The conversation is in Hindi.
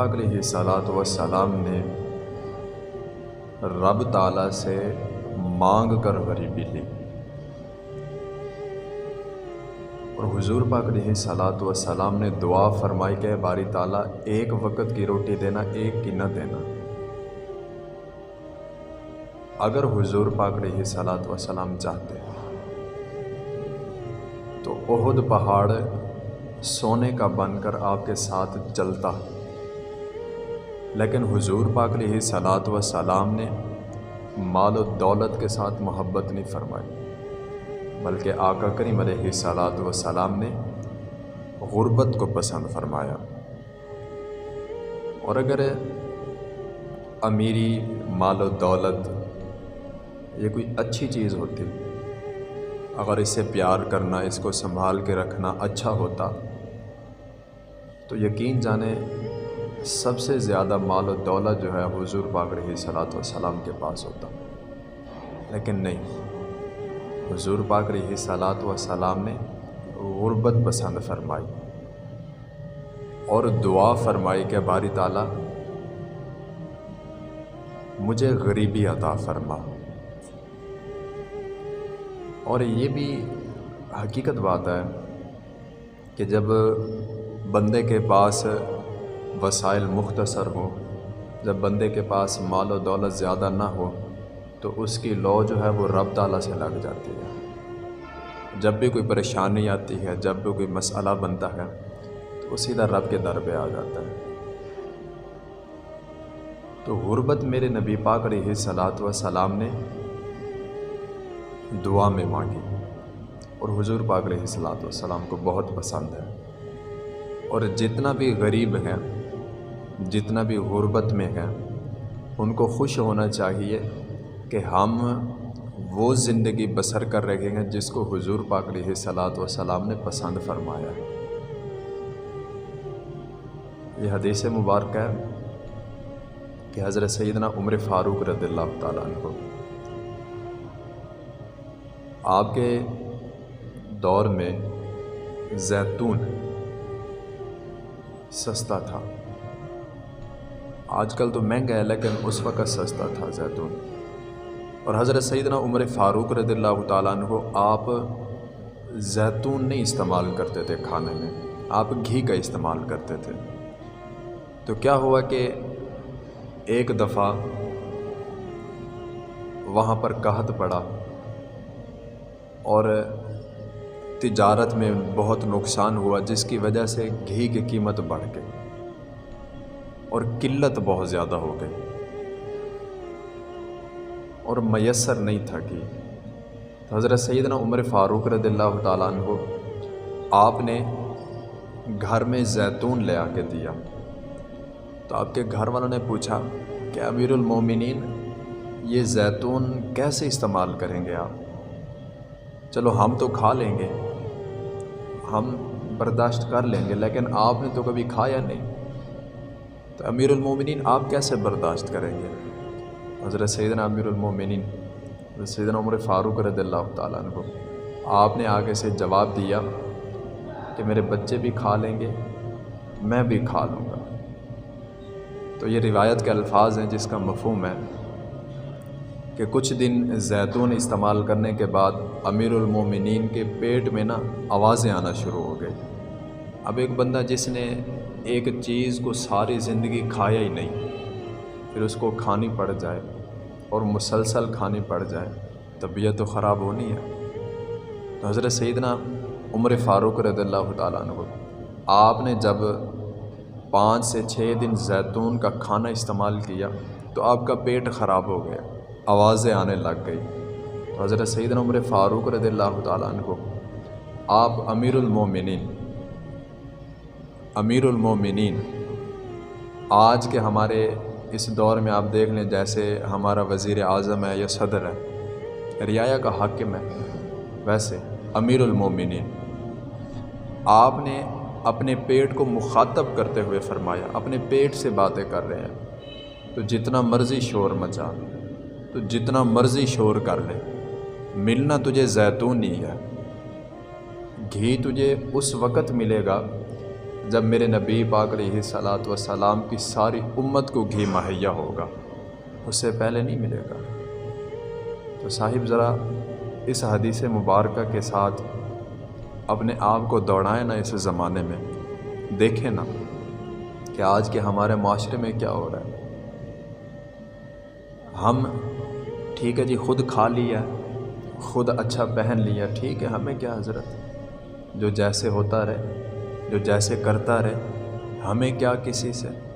पाक सलात व सलाम ने रब ताला से मांग कर गरीबी ली। और हुजूर पाक सलात व सलाम ने दुआ फरमाई के बारी ताला एक वक्त की रोटी देना, एक की न देना। अगर हुजूर पाक सलात व सलाम चाहते तो ओहद पहाड़ सोने का बनकर आपके साथ चलता। लेकिन हुजूर पाक सलात व सलाम ने माल दौलत के साथ मोहब्बत नहीं फरमाई, बल्कि आका करीम सलात व सलाम ने गुर्बत को पसंद फरमाया। और अगर अमीरी, माल दौलत, ये कोई अच्छी चीज़ होती, अगर इससे प्यार करना, इसको संभाल के रखना अच्छा होता तो यकीन जाने सबसे ज़्यादा माल और दौलत जो है हुजूर पाक रही सलात सलाम के पास होता। लेकिन नहीं, हुजूर पाक रही सलात सलाम ने गुर्बत पसंद फरमाई और दुआ फरमाई के बारी ताला, मुझे गरीबी अता फरमा। और ये भी हकीकत बात है कि जब बंदे के पास वसाइल मुख्तसर हो। जब बंदे के पास माल और दौलत ज़्यादा ना हो तो उसकी लौ जो है वो रब ताला से लग जाती है। जब भी कोई परेशानी आती है, जब भी कोई मसला बनता है तो वो सीधा रब के दर पे आ जाता है। तो गुरबत मेरे नबी पाक रही सलात व सलाम ने दुआ में मांगी, और हुजूर पाक रही सलात व सलाम को बहुत पसंद है। और जितना भी गरीब हैं जितना भी गुरबत में हैं, उनको खुश होना चाहिए कि हम वो ज़िंदगी बसर कर रहे हैं जिसको हुजूर पाक सलात व सलाम ने पसंद फरमाया है। ये हदीस मुबारक है कि हज़रत सैदना उम्र फ़ारूक रदल्ला को आपके दौर में जैतून सस्ता था। आजकल तो महँगा है, लेकिन उस वक़्त सस्ता था जैतून। और हज़रत सईदना उमर फ़ारूक रदल्ला को आप जैतून नहीं इस्तेमाल करते थे खाने में, आप घी का इस्तेमाल करते थे। तो क्या हुआ कि एक दफ़ा वहाँ पर कहत पड़ा और तिजारत में बहुत नुकसान हुआ, जिसकी वजह से घी की कीमत बढ़ गई। और किल्लत बहुत ज़्यादा हो गई। और मैसर नहीं था कि तो हज़रत सैदना उमर फ़ारूक रदल्ला को आपने घर में जैतून ले आके दिया। तो आपके घर वालों ने पूछा कि अमीरमिन ये जैतून कैसे इस्तेमाल करेंगे आप? चलो, हम तो खा लेंगे, हम बर्दाश्त कर लेंगे, लेकिन आपने तो कभी खाया नहीं। तो अमीरमिन आप कैसे बर्दाश्त करेंगे? हज़रत सैदना अमीरमिन सैदन उमर फ़ारूक रदल्ला को आपने आगे से जवाब दिया कि मेरे बच्चे भी खा लेंगे, मैं भी खा लूँगा। तो ये रिवायत के अल्फाज हैं जिसका मफहम है कि कुछ दिन जैतून इस्तेमाल करने के बाद अमीरमिन के पेट में ना आवाज़ें आना शुरू हो गई। अब एक बंदा जिसने एक चीज़ को सारी ज़िंदगी खाया ही नहीं। फिर उसको खानी पड़ जाए और मुसलसल खानी पड़ जाए, तबीयत तो ख़राब होनी है। तो हज़रत सैदना उम्र फ़ारूक रदल्ला को आपने जब पाँच से छः दिन जैतून का खाना इस्तेमाल किया तो आपका पेट ख़राब हो गया, आवाज़ें आने लग गई। तो हज़रत सईद उम्र फ़ारूक रदल्ला को आप अमीरमिन अमीरमिन आज के हमारे इस दौर में आप देख लें जैसे हमारा वज़ी अज़म है या सदर है, रियाया का हाकिम है, वैसे अमीरमिन आपने अपने पेट को मुखातब करते हुए फरमाया, अपने पेट से बातें कर रहे हैं तो जितना मर्ज़ी शोर मचा तो जितना मर्ज़ी शोर कर ले, मिलना तुझे जैतून ही है, घी तुझे उस वक़्त मिलेगा जब मेरे नबी पाक सलात व सलाम की सारी उम्मत को घी मुहैया होगा, उससे पहले नहीं मिलेगा। तो साहिब, ज़रा इस हदीस मुबारक के साथ अपने आप को दौड़ाएँ ना इस ज़माने में। देखें ना कि आज के हमारे माशरे में क्या हो रहा है। हम, ठीक है जी, ख़ुद खा लिया, ख़ुद अच्छा पहन लिया, ठीक है, हमें क्या हज़रत? जो जैसे होता रहे। जो जैसे करता रहे हमें क्या किसी से?